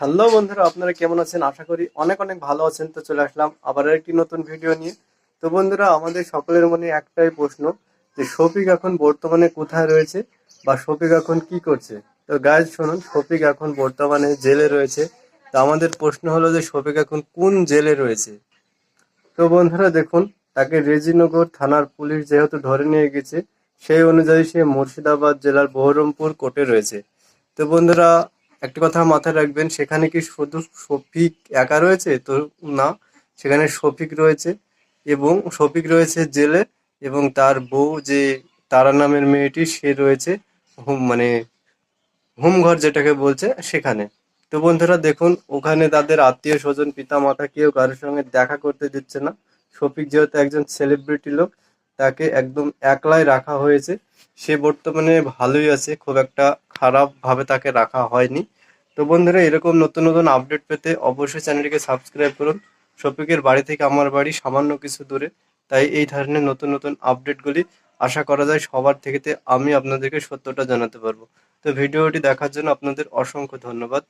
Hello বন্ধুরা, আপনারা কেমন আছেন? আশা করি অনেক অনেক ভালো আছেন। তো চলে আসলাম আবার একটি নতুন ভিডিও নিয়ে। তো বন্ধুরা, আমাদের সকলের মনে একটাই প্রশ্ন যে, শফিক এখন বর্তমানে কোথায় রয়েছে বা শফিক এখন কি করছে? তো গাইজ শুনুন, শফিক এখন বর্তমানে জেলে রয়েছে। তো আমাদের প্রশ্ন হলো যে, শফিক এখন কোন জেলে রয়েছে? তো বন্ধুরা, দেখুন, তাকে রেজিনগর থানার পুলিশ যেহেতু ধরে নিয়ে গেছে, সেই অনুযায়ী সে মুর্শিদাবাদ জেলার বহরমপুর কোর্টে রয়েছে। তো বন্ধুরা একটা কথা মাথায় রাখবেন, সেখানে কি শুধু শফিক একা রয়েছে? তো না, সেখানে শফিক রয়েছে এবং শফিক রয়েছে জেলে এবং তার বউ যে তারা নামের মেয়েটি, সে রয়েছে হোম মানে হোমঘর যেটাকে বলছে সেখানে। তো বন্ধুরা দেখুন, ওখানে তাদের আত্মীয় স্বজন পিতা মাতা কেউ কারোর সঙ্গে দেখা করতে দিচ্ছে না। শফিক যেহেতু একজন সেলিব্রিটি লোক, তাকে একদম একলাই রাখা হয়েছে। সে বর্তমানে ভালোই আছে, খুব একটা খারাপ ভাবে তাকে রাখা হয়নি। তো বন্ধুরা, এরকম নতুন নতুন আপডেট পেতে অবশ্যই চ্যানেলটিকে সাবস্ক্রাইব করুন। শফিকের বাড়ি থেকে আমার বাড়ি সামান্য কিছু দূরে। তাই এই ধরনের নতুন নতুন আপডেটগুলি আশা করা যায় সবার থেকে। আমি আপনাদেরকে সত্যটা জানাতে পারব। তো ভিডিওটি দেখার জন্য আপনাদের অসংখ্য ধন্যবাদ।